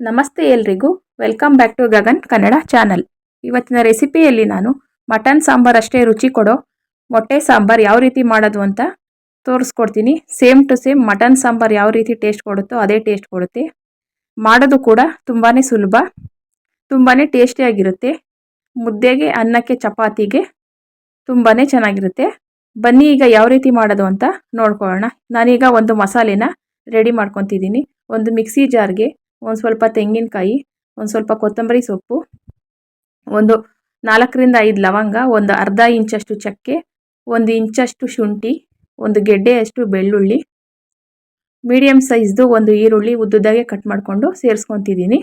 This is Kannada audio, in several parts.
ನಮಸ್ತೆ ಎಲ್ರಿಗೂ. Welcome back to Gagan Kannada channel ಇವತ್ತಿನ ರೆಸಿಪಿಯಲ್ಲಿ ನಾನು ಮಟನ್ ಸಾಂಬಾರ್ ಅಷ್ಟೇ ರುಚಿ ಕೊಡೋ, ಮೊಟ್ಟೆ ಸಾಂಬಾರ್ ಯಾವ ರೀತಿ ಮಾಡೋದು ಅಂತ ತೋರಿಸ್ಕೊಡ್ತೀನಿ. Same to same mutton sambar ಯಾವ ರೀತಿ ಟೇಸ್ಟ್ ಕೊಡುತ್ತೋ ಅದೇ ಟೇಸ್ಟ್ ಕೊಡುತ್ತೆ. ಮಾಡೋದು ಕೂಡ ತುಂಬಾ ಸುಲಭ ತುಂಬಾ ಟೇಸ್ಟಿಯಾಗಿರುತ್ತೆ ಮುದ್ದೆಗೆ, ಅನ್ನಕ್ಕೆ, ಚಪಾತಿಗೆ ತುಂಬಾ ಚೆನ್ನಾಗಿರುತ್ತೆ. ಬನ್ನಿ ಈಗ ಯಾವ ರೀತಿ ಮಾಡೋದು ಅಂತ ನೋಡ್ಕೊಳ್ಳೋಣ. ನಾನೀಗ ಒಂದು ಮಸಾಲೆನ ರೆಡಿ ಮಾಡ್ಕೊತಿದ್ದೀನಿ. ಒಂದು ಮಿಕ್ಸಿ ಜಾರ್ಗೆ ಒಂದು ಸ್ವಲ್ಪ ತೆಂಗಿನಕಾಯಿ, ಒಂದು ಸ್ವಲ್ಪ ಕೊತ್ತಂಬರಿ ಸೊಪ್ಪು, ಒಂದು ನಾಲ್ಕರಿಂದ ಐದು ಲವಂಗ, ಒಂದು ಅರ್ಧ ಇಂಚಷ್ಟು ಚಕ್ಕೆ, ಒಂದು ಇಂಚಷ್ಟು ಶುಂಠಿ, ಒಂದು ಗೆಡ್ಡೆಯಷ್ಟು ಬೆಳ್ಳುಳ್ಳಿ ಮೀಡಿಯಮ್ ಸೈಜ್ದು ಒಂದು ಈರುಳ್ಳಿ ಉದ್ದುದಾಗೆ ಕಟ್ ಮಾಡಿಕೊಂಡು ಸೇರಿಸ್ಕೊತಿದ್ದೀನಿ.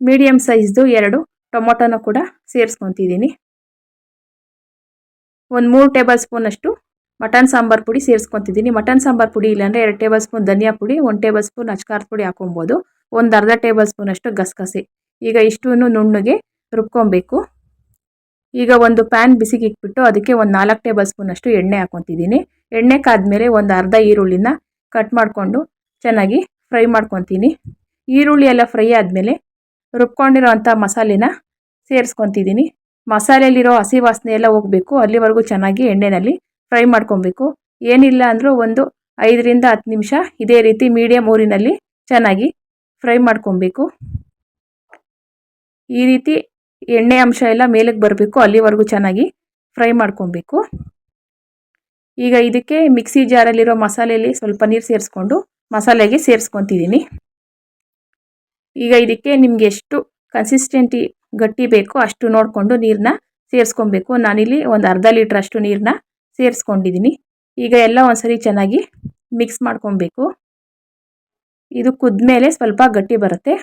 ಮೀಡಿಯಮ್ ಸೈಜ್ದು ಎರಡು ಟೊಮೊಟೊನ ಕೂಡ ಸೇರಿಸ್ಕೊತಿದ್ದೀನಿ. ಒಂದು ಮೂರು ಟೇಬಲ್ ಸ್ಪೂನಷ್ಟು ಮಟನ್ ಸಾಂಬಾರ್ ಪುಡಿ ಸೇರಿಸ್ಕೊತಿದ್ದೀನಿ. ಮಟನ್ ಸಾಂಬಾರ್ ಪುಡಿ ಇಲ್ಲಾಂದರೆ ಎರಡು ಟೇಬಲ್ ಸ್ಪೂನ್ ಧನಿಯಾ ಪುಡಿ, ಒಂದು ಟೇಬಲ್ ಸ್ಪೂನ್ ಅಚ್ಕಾರದ ಪುಡಿ ಹಾಕೊಬೋದು ಒಂದು ಅರ್ಧ ಟೇಬಲ್ ಸ್ಪೂನಷ್ಟು ಗಸಗಸೆ. ಈಗ ಇಷ್ಟನ್ನು ನುಣ್ಣಗೆ ರುಬ್ಕೊಬೇಕು. ಈಗ ಒಂದು ಪ್ಯಾನ್ ಬಿಸಿಗೆ ಇಟ್ಬಿಟ್ಟು ಅದಕ್ಕೆ ಒಂದು ನಾಲ್ಕು ಟೇಬಲ್ ಸ್ಪೂನಷ್ಟು ಎಣ್ಣೆ ಹಾಕೊತಿದ್ದೀನಿ ಎಣ್ಣೆ ಕಾದ್ಮೇಲೆ ಒಂದು ಅರ್ಧ ಈರುಳ್ಳಿನ ಕಟ್ ಮಾಡಿಕೊಂಡು ಚೆನ್ನಾಗಿ ಫ್ರೈ ಮಾಡ್ಕೊತೀನಿ. ಈರುಳ್ಳಿ ಎಲ್ಲ ಫ್ರೈ ಆದಮೇಲೆ ರುಬ್ಕೊಂಡಿರೋ ಅಂಥ ಮಸಾಲೆನ ಸೇರಿಸ್ಕೊತಿದ್ದೀನಿ. ಮಸಾಲೆಯಲ್ಲಿರೋ ಹಸಿ ವಾಸನೆ ಎಲ್ಲ ಹೋಗಬೇಕು. ಅಲ್ಲಿವರೆಗೂ ಚೆನ್ನಾಗಿ ಎಣ್ಣೆಯಲ್ಲಿ ಫ್ರೈ ಮಾಡ್ಕೊಬೇಕು. ಏನಿಲ್ಲ ಅಂದರೂ ಒಂದು ಐದರಿಂದ ಹತ್ತು ನಿಮಿಷ ಇದೇ ರೀತಿ ಮೀಡಿಯಮ್ ಊರಿನಲ್ಲಿ ಚೆನ್ನಾಗಿ ಫ್ರೈ ಮಾಡ್ಕೊಬೇಕು. ಈ ರೀತಿ ಎಣ್ಣೆ ಅಂಶ ಎಲ್ಲ ಮೇಲಕ್ಕೆ ಬರಬೇಕು, ಅಲ್ಲಿವರೆಗೂ ಚೆನ್ನಾಗಿ ಫ್ರೈ ಮಾಡ್ಕೊಬೇಕು. ಈಗ ಇದಕ್ಕೆ ಮಿಕ್ಸಿ ಜಾರಲ್ಲಿರೋ ಮಸಾಲೆಯಲ್ಲಿ ಸ್ವಲ್ಪ ನೀರು ಸೇರಿಸ್ಕೊಂಡು ಮಸಾಲೆಗೆ ಸೇರಿಸ್ಕೊತಿದ್ದೀನಿ. ಈಗ ಇದಕ್ಕೆ ನಿಮ್ಗೆ ಎಷ್ಟು ಕನ್ಸಿಸ್ಟೆಂಟಿ ಗಟ್ಟಿ ಬೇಕೋ ಅಷ್ಟು ನೋಡಿಕೊಂಡು ನೀರನ್ನ ಸೇರಿಸ್ಕೊಬೇಕು. ನಾನಿಲ್ಲಿ ಒಂದು ಅರ್ಧ ಲೀಟ್ರ್ ಅಷ್ಟು ನೀರನ್ನ ಸೇರಿಸ್ಕೊಂಡಿದ್ದೀನಿ ಈಗ ಎಲ್ಲ ಒಂದ್ಸರಿ ಚೆನ್ನಾಗಿ ಮಿಕ್ಸ್ ಮಾಡ್ಕೊಬೇಕು. ಇದು ಕುದ್ಮೇಲೆ ಸ್ವಲ್ಪ ಗಟ್ಟಿ ಬರುತ್ತೆ.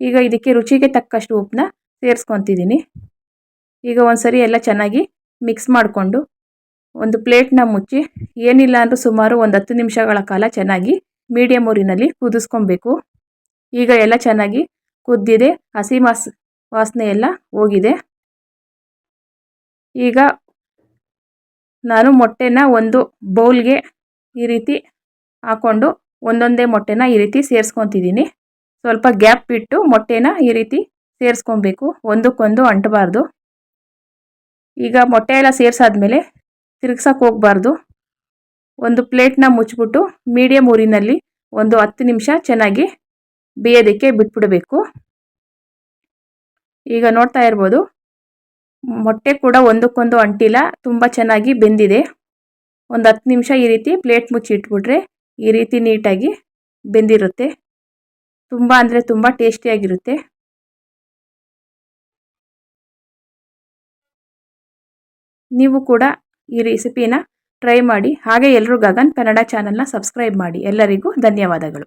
ಈಗ ಇದಕ್ಕೆ ರುಚಿಗೆ ತಕ್ಕಷ್ಟು ಉಪ್ಪನ್ನ ಸೇರಿಸ್ಕೊತಿದ್ದೀನಿ ಈಗ ಒಂದ್ಸರಿ ಎಲ್ಲ ಚೆನ್ನಾಗಿ ಮಿಕ್ಸ್ ಮಾಡಿಕೊಂಡು ಒಂದು ಪ್ಲೇಟ್ನ ಮುಚ್ಚಿ ಏನಿಲ್ಲ ಅಂದರೂ ಸುಮಾರು ಒಂದು ಹತ್ತು ನಿಮಿಷಗಳ ಕಾಲ ಚೆನ್ನಾಗಿ ಮೀಡಿಯಮ್ ಊರಿನಲ್ಲಿ ಕುದಿಸ್ಕೊಬೇಕು. ಈಗ ಎಲ್ಲ ಚೆನ್ನಾಗಿ ಕುದ್ದಿದೆ, ಹಸಿ ಮಾಸ್ ವಾಸನೆ ಎಲ್ಲ ಹೋಗಿದೆ. ಈಗ ನಾನು ಮೊಟ್ಟೆನ ಒಂದು ಬೌಲ್ಗೆ ಈ ರೀತಿ ಹಾಕ್ಕೊಂಡು ಒಂದೊಂದೇ ಮೊಟ್ಟೆನ ಈ ರೀತಿ ಸೇರಿಸ್ಕೊತಿದ್ದೀನಿ. ಸ್ವಲ್ಪ ಗ್ಯಾಪ್ ಬಿಟ್ಟು ಮೊಟ್ಟೆನ ಈ ರೀತಿ ಸೇರಿಸ್ಕೊಬೇಕು. ಒಂದಕ್ಕೊಂದು ಅಂಟಬಾರ್ದು. ಈಗ ಮೊಟ್ಟೆ ಎಲ್ಲ ಸೇರಿಸಾದ್ಮೇಲೆ ತಿರ್ಗ್ಸಕ್ಕೆ ಹೋಗಬಾರ್ದು. ಒಂದು ಪ್ಲೇಟ್ನ ಮುಚ್ಚಿಬಿಟ್ಟು ಮೀಡಿಯಮ್ ಊರಿನಲ್ಲಿ ಒಂದು ಹತ್ತು ನಿಮಿಷ ಚೆನ್ನಾಗಿ ಬೇಯೋದಕ್ಕೆ ಬಿಟ್ಬಿಡಬೇಕು. ಈಗ ನೋಡ್ತಾ ಇರ್ಬೋದು ಮೊಟ್ಟೆ ಕೂಡ ಒಂದಕ್ಕೊಂದು ಅಂಟಿಲ್ಲ, ತುಂಬ ಚೆನ್ನಾಗಿ ಬೆಂದಿದೆ. ಒಂದು ಹತ್ತು ನಿಮಿಷ ಈ ರೀತಿ ಪ್ಲೇಟ್ ಮುಚ್ಚಿ ಇಟ್ಬಿಟ್ರೆ ಈ ರೀತಿ ನೀಟಾಗಿ ಬೆಂದಿರುತ್ತೆ. ತುಂಬ ಅಂದರೆ ತುಂಬ ಟೇಸ್ಟಿಯಾಗಿರುತ್ತೆ ನೀವು ಕೂಡ ಈ ರೆಸಿಪಿನ ಟ್ರೈ ಮಾಡಿ. ಹಾಗೆ ಎಲ್ಲರೂ ಗಗನ್ ಕನ್ನಡ ಚಾನಲ್ನ ಸಬ್ಸ್ಕ್ರೈಬ್ ಮಾಡಿ. ಎಲ್ಲರಿಗೂ ಧನ್ಯವಾದಗಳು.